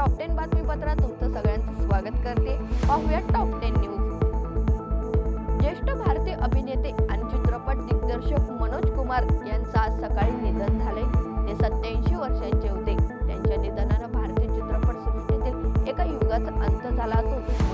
Top ten बातमीपत्रात तुमचं सगळ्यांचं स्वागत करते. पाहूया टॉप टेन न्यूज ज्येष्ठ भारतीय अभिनेते आणि चित्रपट दिग्दर्शक मनोज कुमार यांचं आज सकाळी निधन झाले ते सत्याऐंशी वर्षांचे होते. त्यांच्या निधनानं भारतीय चित्रपट सृष्टीतील एका युगाचा अंत झाला असून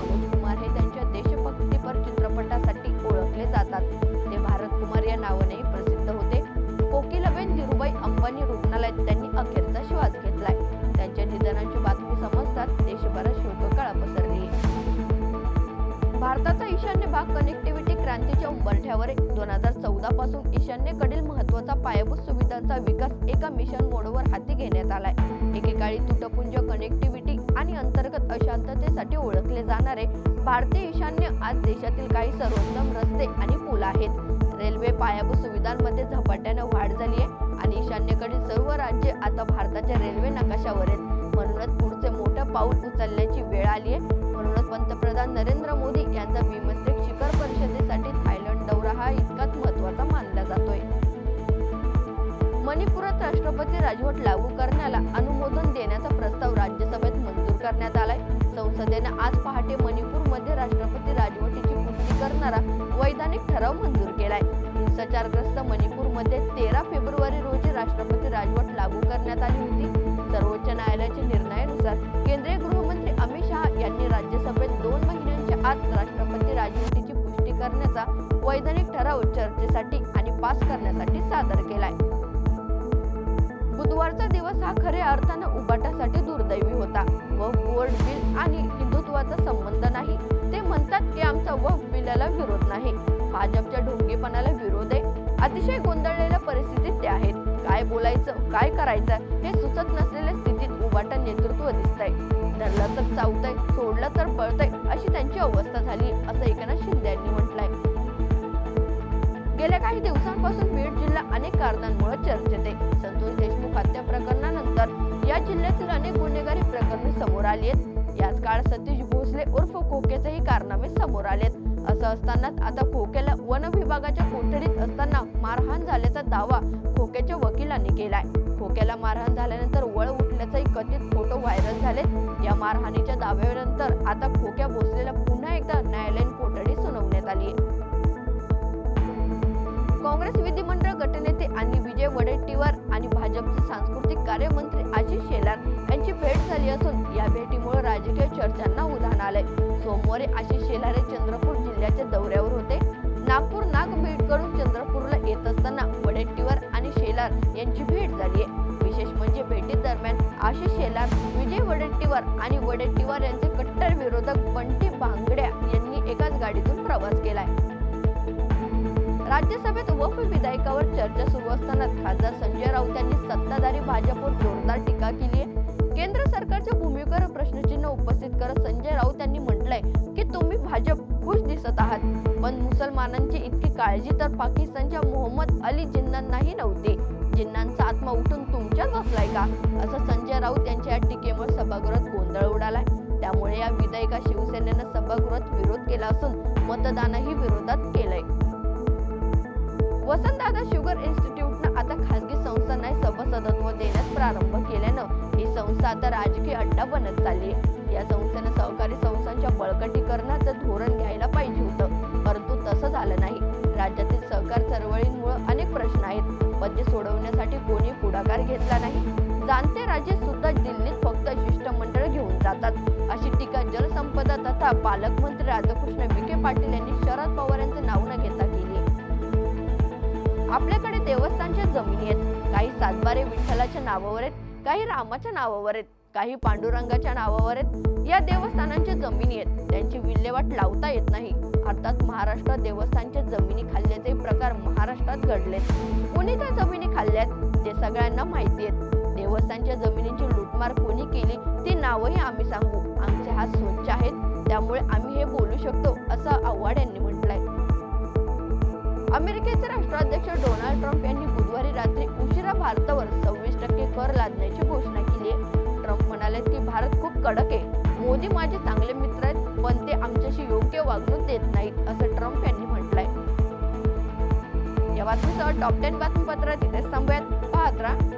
हा कनेक्टिव्हिटी क्रांतीच्या उंबरठ्यावर दोन हजार चौदा पासून ईशान्येकडील महत्त्वाचा पायाभूत सुविधांचा विकास एका मिशन मोडवर हाती घेण्यात आलाय. एकेकाळी तुटपुंज कनेक्टिव्हिटी आणि अंतर्गत अशांततेसाठी ओळखले जाणारे भारतीय ईशान्य आज देशातील काही सर्वोत्तम रस्ते आणि पूल आहेत. रेल्वे पायाभूत सुविधांमध्ये झपाट्याने वाढ झाली आहे आणि ईशान्येकडील सर्व राज्ये आता भारताच्या रेल्वे नकाशावर आहेत. म्हणूनच पुढचे मोठं पाऊल उचलण्याची वेळ आली आहे. म्हणूनच पंतप्रधान नरेंद्र राष्ट्रपती राजवट लागू करण्याला अनुमोदन देण्याचा प्रस्ताव राज्यसभेत मंजूर करण्यात आलाय. संसदेने आज पहाटे मणिपूरमध्ये राष्ट्रपती राजवटीची पुष्टी करणारा वैधानिक ठराव मंजूर केलाय. हिंसाचारग्रस्त मणिपूरमध्ये तेरा फेब्रुवारी रोजी राष्ट्रपती राजवट लागू करण्यात आली होती. सर्वोच्च न्यायालयाच्या निर्णयानुसार केंद्रीय गृहमंत्री अमित शहा यांनी राज्यसभेत दोन महिन्यांच्या आत राष्ट्रपती राजवटीची पुष्टी करण्याचा वैधानिक ठराव चर्चेसाठी आणि पास करण्यासाठी सादर केलाय. बुधवारचा दिवस हा खऱ्या अर्थानं उबाटासाठी दुर्दैवी होता. व बोर्ड बिल आणि हिंदुत्वाचा संबंध नाही. ते म्हणतात की आमचा वफ बिलाला विरोध नाही. भाजपच्या ढोंगेपणाला विरोध आहे. अतिशय गोंधळलेल्या परिस्थितीत ते आहेत. काय बोलायचं काय करायचं हे सुचत नसलेल्या स्थितीत उबाटा नेतृत्व दिसतंय. धरलं तर चावतंय सोडलं तर पळतंय अशी त्यांची अवस्था झाली असं एकनाथ शिंदे यांनी म्हटलंय. गेल्या काही दिवसांपासून बीड जिल्हा अनेक कारणांमुळे चर्चेत आहे. आली आहेत याच काळात सतीश भोसले उर्फ खोकेचेही कारनामे समोर आलेत. असं असतानाच आता खोक्याला वन विभागाच्या कोठडीत असताना मारहाण झाल्याचा दावा खोक्याच्या वकिलांनी केलाय. खोक्याला मारहाण झाल्यानंतर वळ उठल्याचाही कथित फोटो व्हायरल झालेत. या मारहाणीच्या दाव्यानंतर आता खोक्या भोसलेला पुन्हा एकदा न्यायालयीन कोठडी सुनावण्यात आली आहे काँग्रेस विधिमंडळ विजय वडेट्टीवार आणि भाजपचे सांस्कृतिक कार्यमंत्री आशिष शेलार यांची भेट झाली असून या भेटीमुळे राजकीय चर्चांना उधाण आलंय. सोमवारी आशिष शेलार हे चंद्रपूर जिल्ह्याच्या दौऱ्यावर होते. नागपूर नागभीडकडून चंद्रपूरला येत असताना वडेट्टीवार आणि शेलार यांची भेट झाली आहे विशेष म्हणजे भेटी दरम्यान आशिष शेलार विजय वडेट्टीवार आणि वडेट्टीवार यांचे कट्टर विरोधक बंटी भांगड्या यांनी एकाच गाडीतून प्रवास केलाय. राज्यसभेत वफ विधेयकावर चर्चा सुरू असताना खासदार संजय राऊत यांनी सत्ताधारी भाजपवर जोरदार टीका केली आहे केंद्र सरकारच्या भूमिकेवर प्रश्नचिन्ह उपस्थित करत संजय राऊत यांनी म्हटलंय की तुम्ही भाजप खुश दिसत आहात. पण मुसलमानांची इतकी काळजी तर पाकिस्तानच्या मोहम्मद अली जिन्नांनाही नव्हती. जिन्नांचा आत्मा उठून तुमच्यात बसलाय का? असं संजय राऊत यांच्या या टीकेमुळे सभागृहात गोंधळ उडालाय. त्यामुळे या विधेयका शिवसेनेनं सभागृहात विरोध केला असून मतदानही विरोधात केलंय. वसंतदादा शुगर इन्स्टिट्यूटनं आता खासगी संस्थांना सभासदत्व देण्यास प्रारंभ केल्यानं ही संस्था आता राजकीय अड्डा बनत चालली आहे. या संस्थेनं सहकारी संस्थांच्या बळकटीकरणाचं धोरण घ्यायला पाहिजे होतं परंतु तसं झालं नाही. राज्यातील सहकार चळवळींमुळे अनेक प्रश्न आहेत. पण ते सोडवण्यासाठी कोणी पुढाकार घेतला नाही. जाणते राजे सुद्धा दिल्लीत फक्त शिष्टमंडळ घेऊन जातात. अशी टीका जलसंपदा तथा पालकमंत्री राधाकृष्ण विखे पाटील यांनी शरद पवार यांचं नाव न घेता आपल्याकडे देवस्थानच्या जमिनी आहेत. काही सातबारे विठ्ठलाच्या नावावर आहेत काही रामाच्या नावावर आहेत काही पांडुरंगाच्या नावावर आहेत. या देवस्थानांच्या जमिनी आहेत. त्यांची विल्हेवाट लावता येत नाही. अर्थात महाराष्ट्रात देवस्थानच्या जमिनी खाल्ल्याचे प्रकार महाराष्ट्रात घडलेत. कोणी त्या जमिनी खाल्ल्यात? ते सगळ्यांना माहिती आहेत. देवस्थानच्या जमिनीची लूटमार कोणी केली ती नावही आम्ही सांगू. आमचे हात स्वच्छ आहेत त्यामुळे आम्ही हे बोलू शकतो असं आव्हाड यांनी अमेरिकेचे राष्ट्राध्यक्ष डोनाल्ड ट्रम्प यांनी बुधवारी रात्री उशिरा भारतावर सव्वीस टक्के कर लादण्याची घोषणा केली आहे. ट्रम्प म्हणाले की भारत खूप कडक आहे. मोदी माझे चांगले मित्र आहेत पण ते आमच्याशी योग्य वागणूक देत नाहीत असं ट्रम्प यांनी म्हटलंय. या बातमीसह टॉप टेन बातमीपत्रात इथेच थांबूयात. पाहत राहा.